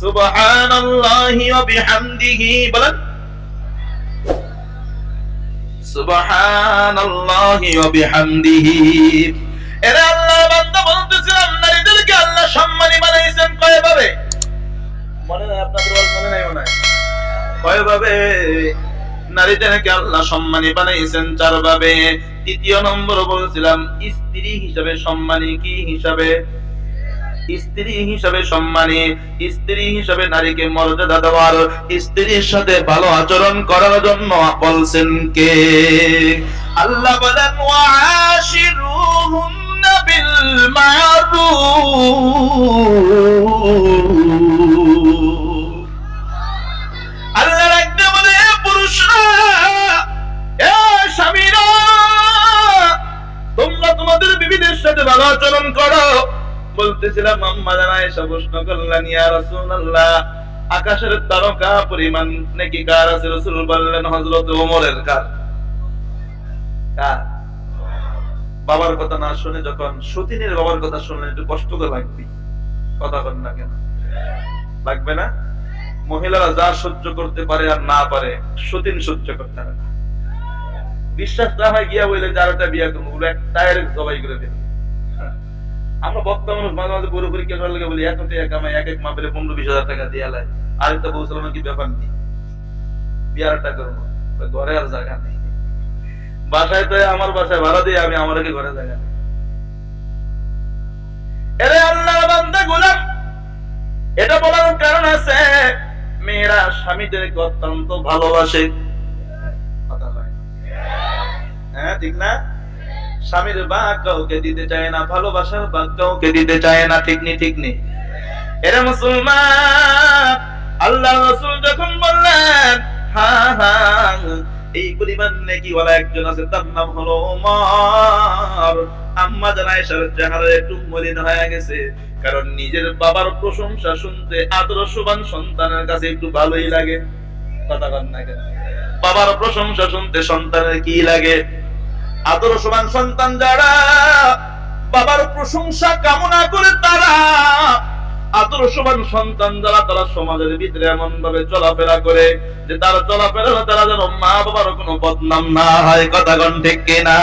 সুবহানাল্লাহি ওয়া বিহামদিহি, বলেন। সুবহানাল্লাহি ওয়া বিহামদিহি। এরা আল্লাহর বান্দা বলতেছিলাম নারীদেরকে আল্লাহ সম্মানী বানাইছেন কয়ভাবে? মনে নাই আপনাদের মনে নাই মনে নারীদেরকে আল্লাহ বানাইছেন চার ভাবে তৃতীয় নম্বর বলছিলাম, স্ত্রী হিসাবে সম্মানী কি হিসাবে? স্ত্রী হিসাবে সম্মানে, স্ত্রী হিসাবে নারীকে মর্যাদা দেওয়ার, স্ত্রীর সাথে ভালো আচরণ করার জন্য বলছেন কে আল্লাহ বলেন রাখতে বলে পুরুষরা তোমরা তোমাদের বিবিদের সাথে ভালো আচরণ করো। বলতেছিলাম আকাশের তারকা পরিমাণ নাকি কার আছে? বললেন ওমরের কার? বাবার কথা না শুনে যখন সতীনের বাবার কথা শুনলেন, একটু কষ্ট তো লাগবে। কথা বল না কেন? লাগবে না? মহিলারা যা সহ্য করতে পারে আর না পারে, সতীন সহ্য করতে পারে। বিশ্বাস না হয় গিয়া বলে যারটা বিয়া করব, ওগুলো এক জবাই করে দেবে আমরা বক্তা মানুষ, মাঝে মাঝে পুরো করার লাগে বলি, এত টাকা কামাই, এক এক মাপের পনেরো বিশ হাজার টাকা দিয়ে আলাই আরেকটা বলছিলাম কি ব্যাপার নেই? বিয়ারটা করব। ঘরে আর জায়গা নেই। বাসায় তো আমার বাসায় ভাড়া দিয়ে আমি আমারকে ঘরে জায়গা এরে আল্লাহ বান্দা গোলাম, এটা বলার কারণ আছে, মেয়েরা স্বামীদেরকে অত্যন্ত ভালোবাসে। কথা হয় হ্যাঁ ঠিক না? স্বামীর বাঘ কাউকে দিতে চায় না, ভালোবাসার বাঘ কাউকে দিতে চায় না, ঠিক নি ঠিক নি। এরা মুসলমান আল্লাহ রসুল যখন বললেন এই পরিমাণ নাকি ওলা একজন আছে, তার নাম হলো ওমর। আম্মা জানা এসার চেহারা একটু মলিন হয়ে গেছে, কারণ নিজের বাবার প্রশংসা শুনতে আদর্শবান সন্তানের কাছে একটু ভালোই লাগে। কথা কন না বাবার প্রশংসা শুনতে সন্তানের কি লাগে? আদর্শবান সন্তান যারা, বাবার প্রশংসা, কামনা করে তারা আদর্শবান সন্তান যারা, তারা সমাজের ভিতরে এমন ভাবে চলাফেরা করে যে তারা চলাফেরা তারা যেন মা বাবার কোনো বদনাম না হয়। কথা ঠিক কিনা?